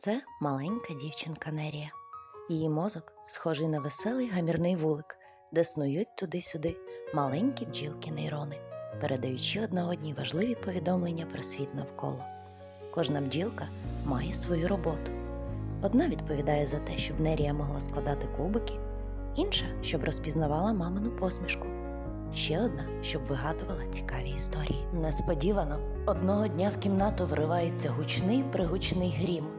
Це маленька дівчинка Нерія. Її мозок схожий на веселий гамірний вулик, де снують туди-сюди маленькі бджілки нейрони, передаючи одна одній важливі повідомлення про світ навколо. Кожна бджілка має свою роботу. Одна відповідає за те, щоб Нерія могла складати кубики, інша, щоб розпізнавала мамину посмішку. Ще одна, щоб вигадувала цікаві історії. Несподівано одного дня в кімнату вривається гучний пригучний грім.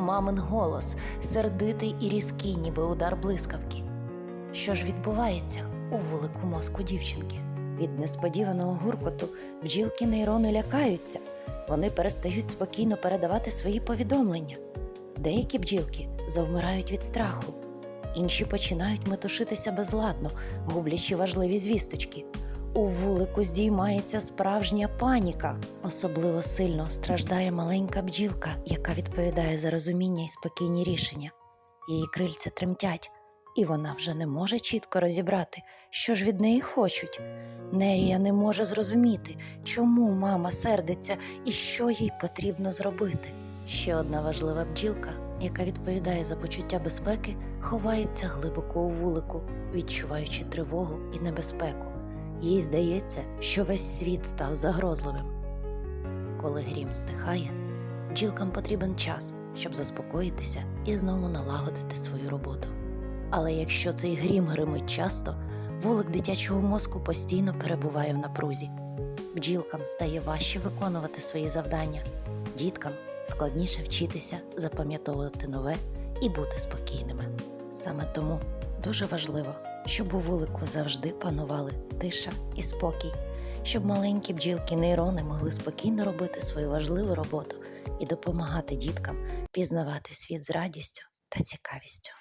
Мамин голос, сердитий і різкий, ніби удар блискавки. Що ж відбувається у вулику мозку дівчинки? Від несподіваного гуркоту бджілки нейрони лякаються. Вони перестають спокійно передавати свої повідомлення. Деякі бджілки завмирають від страху, інші починають метушитися безладно, гублячи важливі звісточки. У вулику здіймається справжня паніка. Особливо сильно страждає маленька бджілка, яка відповідає за розуміння і спокійні рішення. Її крильця тремтять, і вона вже не може чітко розібрати, що ж від неї хочуть. Нерія не може зрозуміти, чому мама сердиться і що їй потрібно зробити. Ще одна важлива бджілка, яка відповідає за почуття безпеки, ховається глибоко у вулику, відчуваючи тривогу і небезпеку. Їй здається, що весь світ став загрозливим. Коли грім стихає, бджілкам потрібен час, щоб заспокоїтися і знову налагодити свою роботу. Але якщо цей грім гримить часто, вулик дитячого мозку постійно перебуває в напрузі. Бджілкам стає важче виконувати свої завдання, діткам складніше вчитися запам'ятовувати нове і бути спокійними. Саме тому дуже важливо, щоб у вулику завжди панували тиша і спокій, щоб маленькі бджілки нейрони могли спокійно робити свою важливу роботу і допомагати діткам пізнавати світ з радістю та цікавістю.